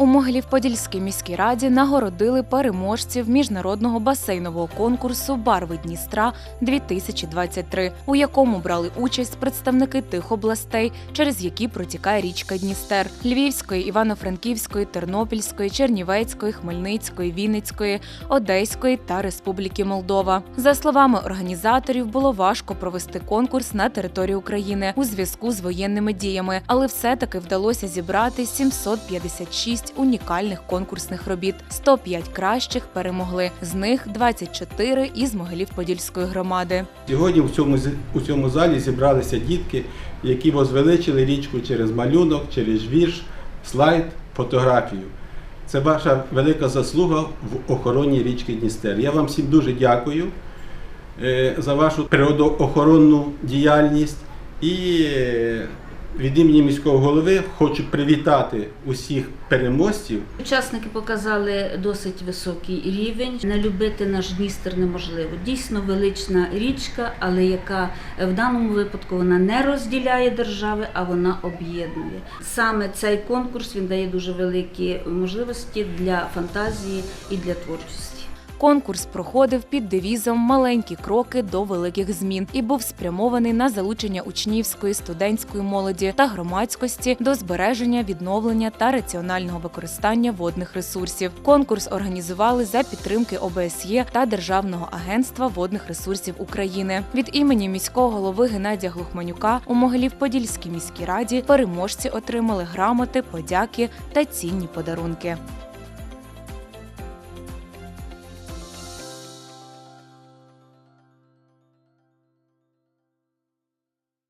У Могилів-Подільській міській раді нагородили переможців міжнародного басейнового конкурсу Барви Дністра 2023 у якому брали участь представники тих областей, через які протікає річка Дністер Львівської, Івано-Франківської, Тернопільської, Чернівецької, Хмельницької, Вінницької, Одеської та Республіки Молдова. За словами організаторів, було важко провести конкурс на території України у зв'язку з воєнними діями, але все-таки вдалося зібрати 756 унікальних конкурсних робіт. 105 кращих перемогли. З них 24 із Могилів-Подільської громади. Сьогодні в цьому, у цьому залі зібралися дітки, які возвеличили річку через малюнок, через вірш, слайд, фотографію. Це ваша велика заслуга в охороні річки Дністер. Я вам всім дуже дякую е, за вашу природоохоронну діяльність і е, від імені міського голови хочу привітати усіх переможців Учасники показали досить високий рівень. Не любити наш Дністер неможливо. Дійсно велична річка, але яка в даному випадку вона не розділяє держави, а вона об'єднує. Саме цей конкурс він дає дуже великі можливості для фантазії і для творчості. Конкурс проходив під девізом Маленькі кроки до великих змін і був спрямований на залучення учнівської, студентської молоді та громадськості до збереження, відновлення та раціонального використання водних ресурсів. Конкурс організували за підтримки ОБСЄ та Державного агентства водних ресурсів України. Від імені міського голови Геннадія Глухманюка у Могилів-Подільській міській раді переможці отримали грамоти, подяки та цінні подарунки.